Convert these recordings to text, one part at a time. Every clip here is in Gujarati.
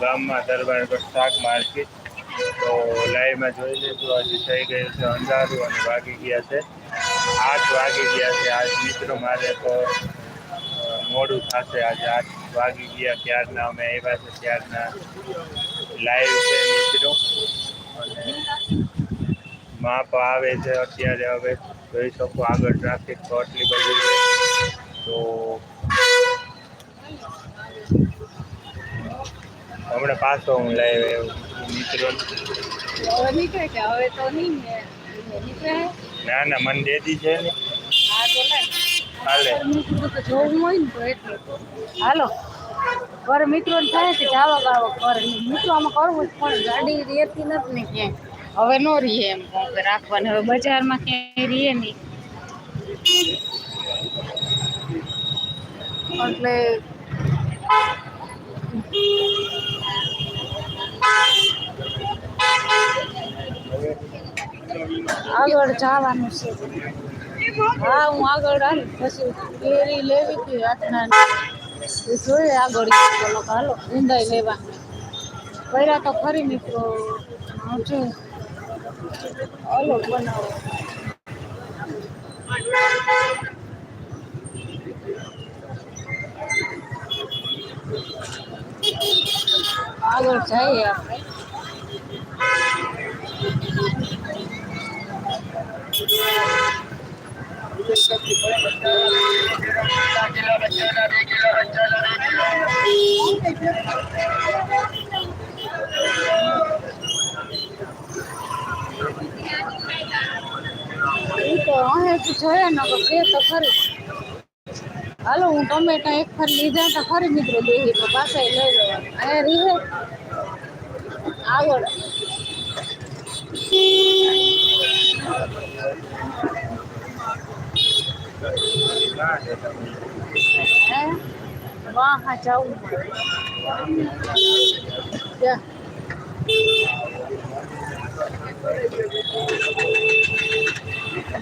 ગામમાં દરબારગઢ શાક માર્કેટ. તો લાઈવમાં જોઈ લેજો, હજી થઈ ગયું છે અંધારું અને વાગી ગયા છે. આઠ વાગી ગયા છે, આજ મિત્રો મારે તો મોડું થશે. આજે આઠ વાગી ગયા, ક્યારના અમે આવ્યા છે ત્યારના લાઈવ છે મિત્રો. અને માપ આવે છે અત્યારે હવે. જોઈ શકો આગળ ટ્રાફિક તો આટલી બધી છે. તો હમણાં પાછો હું લાઈવ આવ્યો મિત્રો. હવે કે હવે તો નહીં ના ના મને દેદી છે ને હાલે. જોવું હોય ને તો એટલે હાલો. ઘર મિત્રો થાય કે જાવા ગાવા ઘર મિત્રો આમાં કરવું પણ ગાડી રહેતી નથી ને ક્યાંય. હવે નો રહીએ એમ રાખવાની. હવે બજારમાં ક્યાંય રહીએ નહીં. એટલે આગળ જવાનું છે. હા, હું આગળ આવી પછી કેરી લેવી હતી રાતના. જોઈએ આગળ લોકો હાલો ઊંડાઈ લેવા પહેલા તો ખરી મિત્રો છે હાલો, બનાવો. આગળ જઈએ આપણે. તો અહીંયાથી જોઈએ ને તો છે તો ખરી. હાલો, હું ટમેટા એક ફર લીધા તો ખરી મિત્રો દેહી તો પાછા લઈ લેવા. અહીંયા રીહે આગળ હે? વાહ, હા, જાવું જા.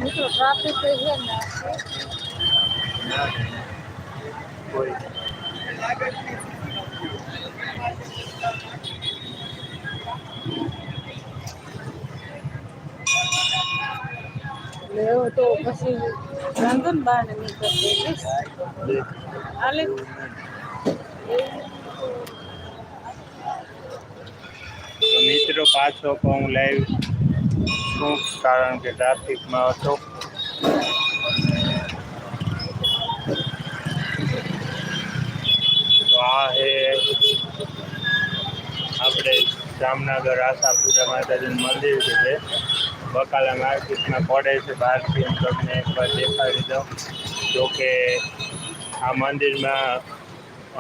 મિત્રો ટ્રાફિક તો છે ને. કોઈ લેવો તો પછી વાંધો ને બહાર નીકળશે તો મિત્રો, પાછો હું લાઈવ શું કારણ કે ટ્રાફિકમાં હતો. આ હે આપણે જામનગર, આશાપુરા માતાજીનું મંદિર છે જે. બકાલા માર્કેટમાં પડે છે, બહારથી હું તમને એકવાર દેખાડી દઉં. જોકે આ મંદિરમાં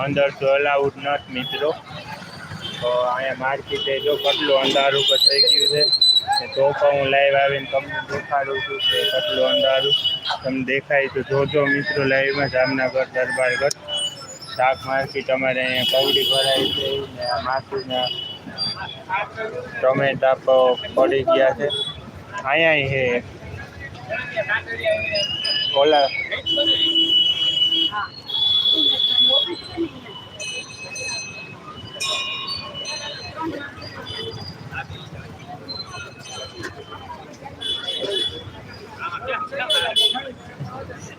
અંદર તો અલાઉડ નથી મિત્રો. તો અહીંયા માર્કેટે જો કેટલું અંધારું થઈ ગયું છે. તો પણ હું લાઈવ આવીને તમને દેખાડું છું કે કેટલું અંધારું. તમને દેખાય તો જોજો મિત્રો લાઈવમાં જામનગર દરબારગઢ શાક માર્કેટ અમારે અહીંયા કવડી ભરાય છે ને આ માથુના ટમેટા પડી ગયા છે. અહીંયા છે ઓલા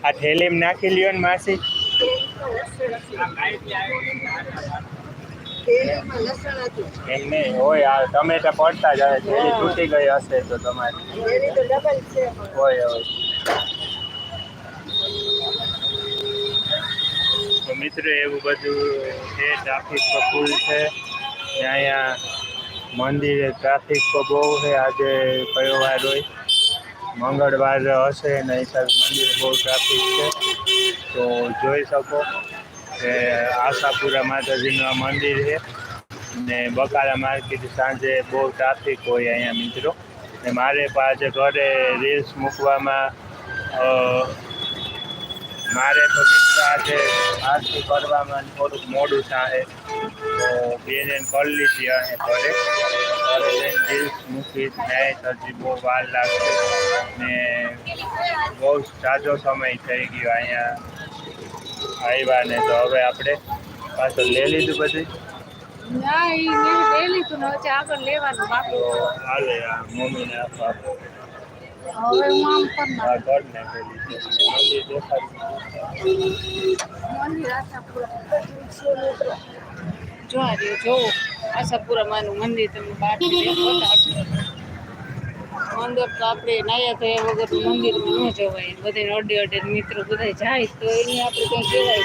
આ થેલીમાં નાખી લ્યો ને માસી. નહીં હોય, આ ટમેટા પડતા જ આવે થેલી તૂટી ગઈ હશે તો તમારી. હોય હોય. મિત્રો, એવું બધું છે ટ્રાફિક તો છે. અહીંયા મંદિરે ટ્રાફિક તો બહુ છે. આજે કયો વાર હોય. મંગળવાર હશે નહીં મંદિરે બહુ ટ્રાફિક છે. તો જોઈ શકો કે આશાપુરા માતાજીનું આ મંદિર છે. ને બકાલા માર્કેટ સાંજે બહુ ટ્રાફિક હોય અહીંયા મિત્રો. ને મારે પાસે ઘરે રીલ્સ મૂકવામાં મારે તો મિત્રો આજે આરતી કરવામાં થોડુંક મોડું થાય. તો બેને કરી લીધી અને ઘરે. ઘરે જઈને રીલ્સ મૂકી નહીં હજી બહુ વાર લાગશે. ને બહુ જાજો સમય થઈ ગયો અહીંયા. આવ્યા ને તો હવે આપણે પાછળ લઈ લીધું બધું. ના ઈ મેં લઈ લીધું ને પછી આગળ લેવાનું બાકી. હાલે આ મમ્મીને હવે આમ કરી આ ને મંદિર આશાપુરા. જો આ રહ્યું જોવો આશાપુરા માનું મંદિર તમને બાર અંદર તો આપણે નાયા થયા વગર મંદિરમાં ન જવાય બધાને અડે અડે મિત્રો બધા જાય તો એને આપણે કંઈ કહેવાય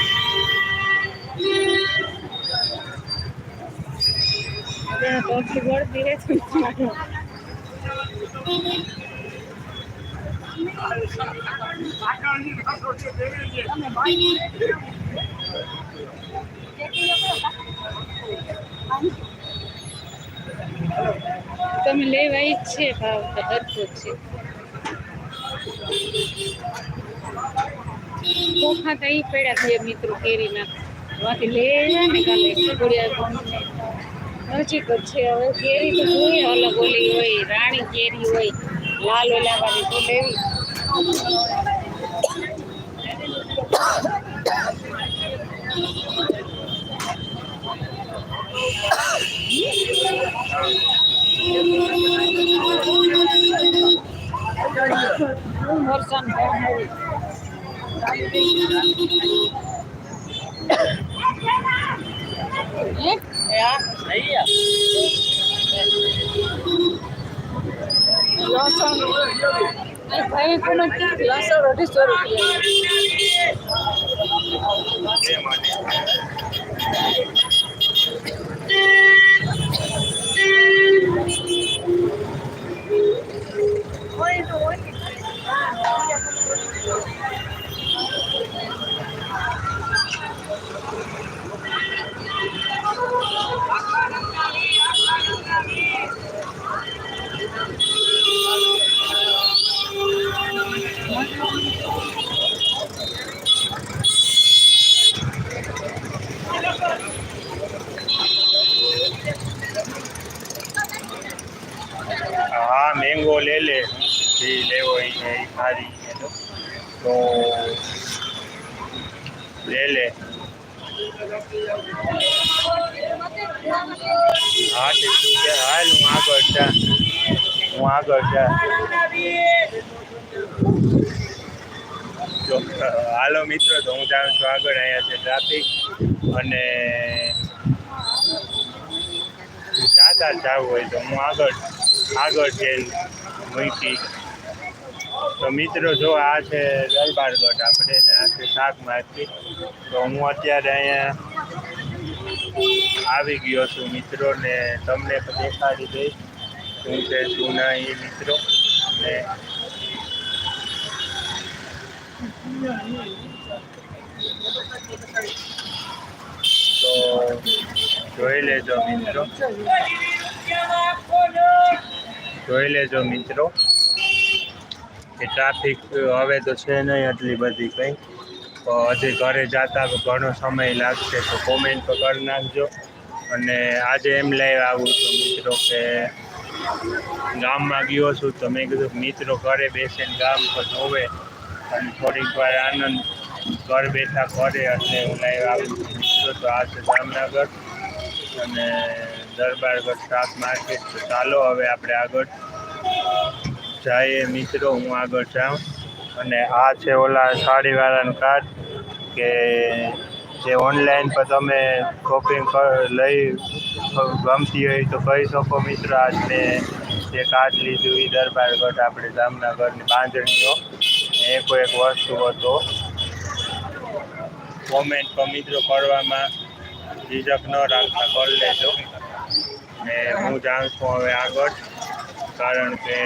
તો આટલી છે રહેતી નથી. તમે લેવા ઈચ્છે ભાવ તો જ છે. ચોખા તો પડ્યા છે મિત્રો કેરીના. બાકી લે નીકળે ગુડિયા નજીક જ છે હવે કેરી તો જોઈએ અલગ ઓલી હોય, રાણી કેરી હોય, લાલ ઓલા વાળી તો લેવી. Thank બહુ હે? લસણ ભાઈ પણ લસણ અઢીસો રૂપિયા એ સારી છે તો તો લે લે. હા, તું કે, હાલ હું આગળ જા. હું આગળ જા. તો હાલો મિત્રો, તો હું જાઉં છું આગળ અહીંયા છે ટ્રાફિક. અને જાતા જવું હોય તો હું આગળ આગળ જઈને મૂકી તો મિત્રો, જો આ છે દરબારગઢ આપણે ને શાક માર્કેટ તો હું અત્યારે અહીંયા આવી ગયો છું મિત્રો ને તમને દેખાડી દઈશ શું છે, શું એ મિત્રો. ને તો જોઈ લેજો મિત્રો. જોઈ લેજો મિત્રો. કે ટ્રાફિક હવે તો છે નહીં એટલી બધી કંઈ. તો હજી ઘરે જતા ઘણો સમય લાગશે, તો કોમેન્ટ તો કરી નાખજો. અને આજે એમ લઈ આવું છું મિત્રો કે ગામમાં ગયો છું તો મેં કીધું મિત્રો ઘરે બેસીને ગામ તો જોવે. અને થોડીક વાર આનંદ ઘર બેઠા કરે એટલે હું લઈ આવું છું મિત્રો. તો આ છે જામનગર અને દરબારગઢ શાક માર્કેટ તો ચાલો હવે આપણે આગળ. જઈએ મિત્રો, હું આગળ જાઉં. અને આ છે ઓલા સાડીવાળાનું કાર્ડ, કે જે ઓનલાઈન પર તમે શોપિંગ લઈ, ગમતી હોય તો કહી શકો મિત્રો. આજ મેં જે કાર્ડ લીધું એ દરબારગઢ આપણે જામનગરની બાંધણીઓ. કોઈ એક વસ્તુ હતો. કોમેન્ટ પર મિત્રો કરવામાં ઝીઝક ન રાખતા કરી લેજો. ને હું જાણું છું હવે આગળ, કારણ કે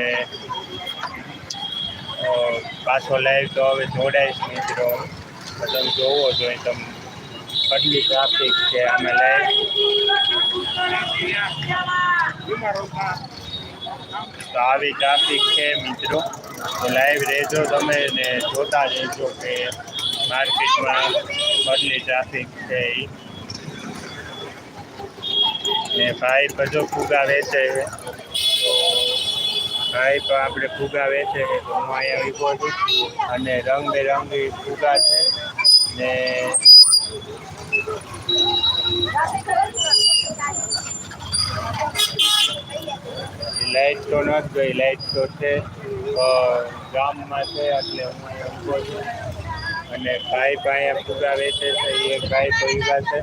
પાછો લાઈવ તો હવે જોડાઈશ મિત્રો. તમે જોવો જોઈએ તમે. કેટલી ટ્રાફિક છે અમે લાઈવ તો આવી ટ્રાફિક છે મિત્રો. લાઈવ રહેજો તમે ને જોતા રહેજો કે માર્કેટમાં કેટલી ટ્રાફિક છે એ ને ભાઈ બધો ફુગા વેચે તો ભાઈ તો આપણે ફુગા વેચે છે, તો હું અહીંયા ઊભો છું અને રંગબેરંગી ફુગા છે ને લાઈટ તો નથી ગઈ લાઇટ તો છે ગામમાં છે એટલે હું અહીંયા ઊભો છું. અને ભાઈ અહીંયા ફુગા વેચે છે, એ ભાઈ ફુગા છે.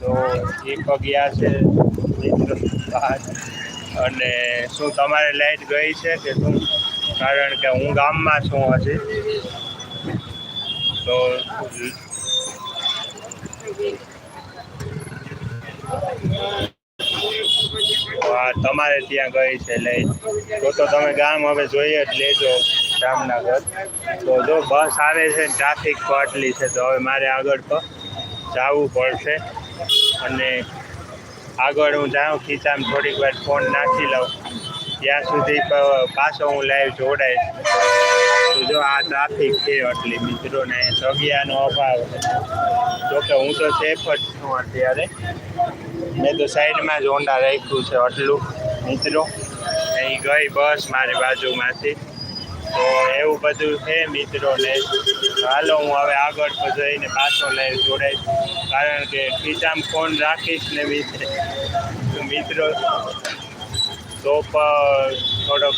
તો એ પગ્યા છે મિત્રો અને શું તમારે લાઈટ ગઈ છે કે શું? કારણ કે હું ગામમાં છું હજી. તો હા, તમારે ત્યાં ગઈ છે લાઈટ. તો તો તમે ગામ હવે જોઈએ જ લેજો જામનગર. તો જો બસ આવે છે ટ્રાફિક આટલી છે, તો હવે મારે આગળ તો જવું પડશે. અને આગળ હું જાઉં, ખીચામાં થોડીક વાર ફોન નાખી લઉં. ત્યાં સુધી પાછો હું લાઈવ જોડાઈશ. જો આ ટ્રાફિક છે આટલી મિત્રોને જગ્યાનો અભાવ જોકે હું તો સેફ જ છું અત્યારે. મેં તો સાઈડમાં જ હોન્ડા રાખ્યું છે, આટલું. મિત્રો, અહીં ગઈ બસ મારી બાજુમાંથી. તો એવું બધું છે મિત્રોને. હાલો હું હવે આગળ જઈને પાછો લઈ જોડાઈશ. કારણ કે ખીચામાં ફોન રાખીશ ને મિત્ર. મિત્રો, તો પણ થોડોક